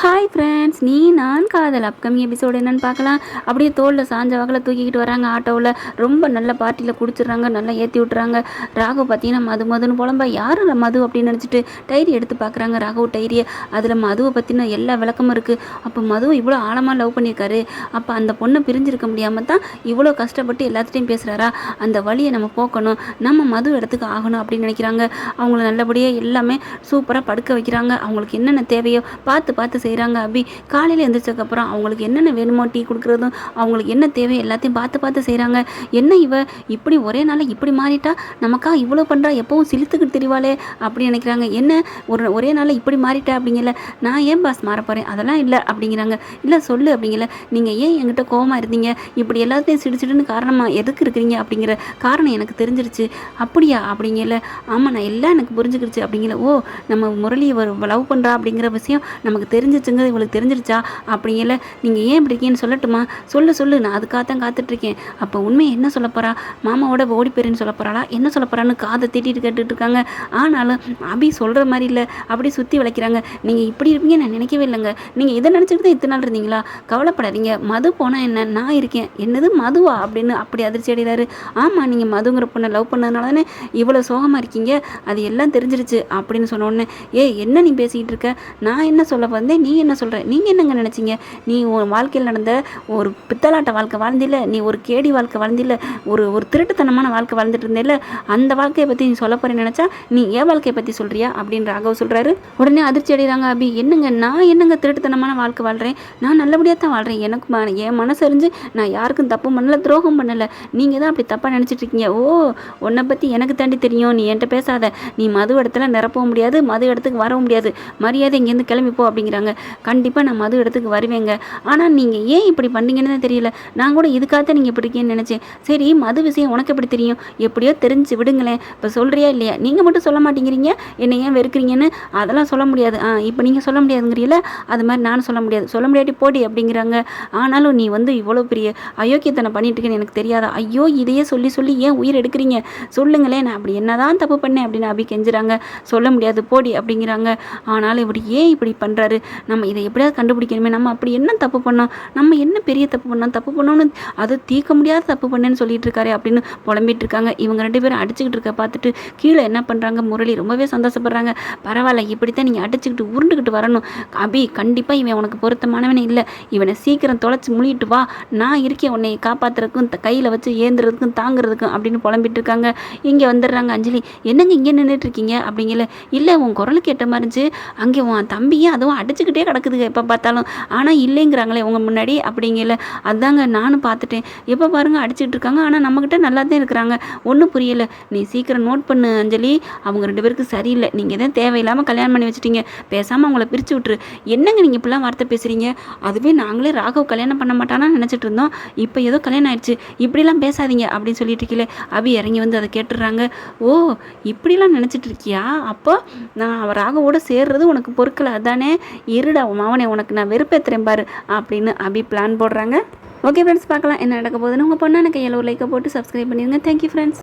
Hi friends நீ நான் காதல். அப்கமிங் எபிசோடு என்னன்னு பார்க்கலாம். அப்படியே தோளில் சாஞ்ச வகையில் தூக்கிக்கிட்டு வராங்க ஆட்டோவில். ரொம்ப நல்ல பார்ட்டியில் குடிச்சிடுறாங்க நல்லா ஏற்றி விட்டுறாங்க. ராகு பார்த்தீங்கன்னா மது மதுன்னு புலம்ப. யார் மது அப்படின்னு நினச்சிட்டு டைரி எடுத்து பார்க்குறாங்க ராகு டைரியை. அதில் மதுவை பற்றின எல்லா விளக்கமும் இருக்குது அப்போ மதுவை இவ்வளோ ஆழமாக லவ் பண்ணியிருக்காரு. அப்போ அந்த பொண்ணை பிரிஞ்சிருக்க முடியாமல் தான் இவ்வளோ கஷ்டப்பட்டு எல்லாத்துட்டையும் பேசுகிறாரா அந்த வழியை நம்ம போக்கணும். நம்ம மது இடத்துக்கு ஆகணும் அப்படின்னு நினைக்கிறாங்க. அவங்கள நல்லபடியாக எல்லாமே சூப்பராக படுக்க வைக்கிறாங்க. அவங்களுக்கு என்னென்ன தேவையோ பார்த்து பார்த்து செய்கிறாங்க அபி. காலையில் எழுந்திரிச்சதுக்கப்புறம் அவங்களுக்கு என்னென்ன வேணுமோ டீ கொடுக்குறதும் அவங்களுக்கு என்ன தேவை எல்லாத்தையும் பார்த்து பார்த்து செய்கிறாங்க என்ன இவ? இப்படி ஒரே நாளில் இப்படி மாறிட்டா? நமக்கா இவ்வளோ பண்ணுறா எப்பவும் சிலுத்துக்கிட்டு தெரிவாளே அப்படி நினைக்கிறாங்க. என்ன? ஒரு ஒரே நாளில் இப்படி மாறிட்டா அப்படிங்கல. நான் ஏன் பாஸ் மாற போகிறேன் அதெல்லாம் இல்லை அப்படிங்கிறாங்க. இல்லை சொல்லு அப்படிங்கல. நீங்கள் ஏன் என்கிட்ட கோவமாக இருந்தீங்க? இப்படி எல்லாத்தையும் சிடிச்சிடுன்னு காரணமாக எதுக்கு இருக்கிறீங்க அப்படிங்கிற காரணம் எனக்கு தெரிஞ்சிருச்சு. அப்படியா அப்படிங்கல. ஆமாம் நான் எல்லாம் எனக்கு புரிஞ்சுக்கிடுச்சு அப்படிங்கல. ஓ நம்ம முரளி லவ் பண்ணுறா அப்படிங்கிற விஷயம் நமக்கு தெரிஞ்சு தெரிஞ்சிச்சுங்கிறது இவளுக்கு தெரிஞ்சிருச்சா? இல்லை. நீங்கள் ஏன் இப்படி இருக்கீங்கன்னு சொல்லட்டுமா? சொல்லு சொல்லு. நான் அதுக்காகத்தான் காத்துட்ருக்கேன். அப்போ உண்மையை என்ன சொல்ல போகிறா மாமாவோட ஓடி போயிருன்னு சொல்ல போகிறாளா என்ன சொல்ல போகிறான்னு காதை திட்டிட்டு கேட்டுட்டு இருக்காங்க. ஆனாலும் அபி சொல்கிற மாதிரி இல்லை. அப்படி சுற்றி வளைக்கிறாங்க. நீங்கள் இப்படி இருப்பீங்க நான் நினைக்கவே இல்லைங்க. நீங்கள் இதை நினச்சிக்கிட்டு இத்தனை நாள் இருந்தீங்களா? கவலைப்படாதீங்க. மது போனால் என்ன? நான் இருக்கேன். என்னது மதுவா? அப்படின்னு அப்படி அதிர்ச்சி அடைகிறாரு. ஆமாம் நீங்கள் மதுங்கிற பொண்ணை லவ் பண்ணதுனால தானே இவ்வளோ சோகமாக இருக்கீங்க? அது எல்லாம் தெரிஞ்சிருச்சு அப்படின்னு சொன்ன உடனே ஏ என்ன நீ பேசிக்கிட்டு இருக்க? நான் என்ன சொல்ல வந்தேன்? நீ நீ என்ன சொல்கிற நீங்கள் என்னங்க நினச்சிங்க? நீ உன் வாழ்க்கையில் நடந்த ஒரு பித்தலாட்ட வாழ்க்கை வாழ்ந்தில்ல நீ ஒரு கேடி வாழ்க்கை வாழ்ந்தில்ல ஒரு ஒரு திருட்டுத்தனமான வாழ்க்கை வாழ்ந்துட்டு இருந்தேல அந்த வாழ்க்கையை பற்றி நீ சொல்ல போகிறேன்னு நினச்சா நீ என் வாழ்க்கையை பற்றி சொல்கிறியா அப்படின்னு ராகவ் சொல்கிறாரு உடனே அதிர்ச்சி அடைகிறாங்க அபி. என்னங்க நான் என்னங்க திருட்டுத்தனமான வாழ்க்கை வாழ்கிறேன் நான் நல்லபடியாக தான் வாழ்கிறேன் எனக்கு ம- என் மனசு அறிஞ்சு நான் யாருக்கும் தப்பு பண்ணல துரோகம் பண்ணலை. நீங்கள் தான் அப்படி தப்பாக நினச்சிட்டு இருக்கீங்க. ஓ உன்னை பற்றி எனக்கு தாண்டி தெரியும். நீ என்கிட்ட பேசாத. நீ மது இடத்துல நிரப்பவும் முடியாது மது இடத்துக்கு வரவும் முடியாது. மரியாதை இங்கேருந்து கிளம்பிப்போ அப்படிங்கிறாங்க. கண்டிப்பாக நான் மது இடத்துக்கு வருவேங்க. ஆனால் நீங்கள் ஏன் இப்படி பண்ணீங்கன்னு தெரியல. நான் கூட இதுக்காக நீங்கள் இப்படி இருக்கேன்னு நினச்சேன். சரி மது விஷயம் உனக்கு எப்படி தெரியும்? எப்படியோ தெரிஞ்சு விடுங்களேன். இப்போ சொல்கிறியா இல்லையா? நீங்கள் மட்டும் சொல்ல மாட்டேங்கிறீங்க. என்னை ஏன் வெறுக்கிறீங்கன்னு அதெல்லாம் சொல்ல முடியாது. ஆ இப்போ நீங்கள் சொல்ல முடியாதுங்கிறீல அது மாதிரி நானும் சொல்ல முடியாது. சொல்ல முடியாட்டி போடி அப்படிங்கிறாங்க. ஆனாலும் நீ வந்து இவ்வளோ பெரிய அயோக்கியத்தனை பண்ணிட்டு இருக்கேன்னு எனக்கு தெரியாதா? ஐயோ இதையே சொல்லி சொல்லி ஏன் உயிர் எடுக்கிறீங்க? சொல்லுங்களேன். நான் அப்படி என்னதான் தப்பு பண்ணேன் அப்படின்னு அபி கெஞ்சுறாங்க. சொல்ல முடியாது போடி அப்படிங்கிறாங்க. ஆனாலும் இப்படி ஏன் இப்படி பண்ணுறாரு நம்ம இதை எப்படியாவது கண்டுபிடிக்கணுமே நம்ம அப்படி என்ன தப்பு பண்ணோம் நம்ம என்ன பெரிய தப்பு பண்ணோம் தப்பு பண்ணோன்னு அது தீர்க்க முடியாத தப்பு பண்ணேன்னு சொல்லிட்டு இருக்காரு அப்படின்னு புலம்பிட்டு இருக்காங்க இவங்க ரெண்டு பேரும் அடிச்சுக்கிட்டு இருக்க பார்த்துட்டு கீழே என்ன பண்ணுறாங்க முரளி ரொம்பவே சந்தோஷப்படுறாங்க. பரவாயில்ல இப்படித்தான் நீங்கள் அடிச்சுக்கிட்டு உருண்டுக்கிட்டு வரணும். அபி கண்டிப்பாக இவன் உனக்கு பொருத்தமானவனே இல்லை. இவனை சீக்கிரம் தொலைச்சி முழிட்டு வா. நான் இருக்கேன் உன்னை காப்பாத்துறதுக்கும் கையில் வச்சு ஏந்துறதுக்கும் தாங்குறதுக்கும் அப்படின்னு புலம்பிட்டு இருக்காங்க இங்கே வந்துடுறாங்க அஞ்சலி. என்னங்க இங்கே நின்றுட்டு இருக்கீங்க? அப்படிங்கல. இல்லை உன் குரலுக்கு ஏற்ற மாதிரி இருந்துச்சு. அங்கே உன் தம்பியும் அதுவும் அடிச்சுக்கிட்டே கிடக்குதுங்க. எப்போ பார்த்தாலும். ஆனால் இல்லைங்கிறாங்களே உங்கள் முன்னாடி அப்படிங்கல. அதாங்க நானும் பார்த்துட்டேன். எப்போ பாருங்க அடிச்சுட்டு இருக்காங்க. ஆனால் நம்மக்கிட்ட நல்லா தான் இருக்கிறாங்க. ஒன்றும் புரியலை. நீ சீக்கிரம் நோட் பண்ணு அஞ்சலி. அவங்க ரெண்டு பேருக்கு சரியில்லை. நீங்கள் தான் தேவையில்லாமல் கல்யாணம் பண்ணி வச்சுட்டீங்க. பேசாமல் அவங்கள பிரித்து விட்டுரு. என்னங்க நீங்கள் இப்படிலாம் வார்த்தை பேசுகிறீங்க அதுவே நாங்களே ராகவ் கல்யாணம் பண்ண மாட்டானா நினச்சிட்டு இருந்தோம். இப்போ ஏதோ கல்யாணம் ஆயிடுச்சு. இப்படிலாம் பேசாதீங்க அப்படின்னு சொல்லிட்டு இருக்கீங்களே. அபி இறங்கி வந்து அதை கேட்டுடுறாங்க. ஓ இப்படிலாம் நினச்சிட்டு இருக்கியா? அப்போ நான் அவ ராகவோட சேர்றது உனக்கு பொறுக்கல. அதானே? இருடா மாவனை உனக்கு நான் வெறுப்பேத்துறேன் பாரு அப்படின்னு அபி பிளான் போடுறாங்க. ஓகே ஃப்ரெண்ட்ஸ் பார்க்கலாம் என்ன நடக்க போகுதுன்னு உங்கள் பொண்ணான கையில் ஒரு லைக்கை போட்டு சப்ஸ்கிரைப் பண்ணிடுங்க. Thank you friends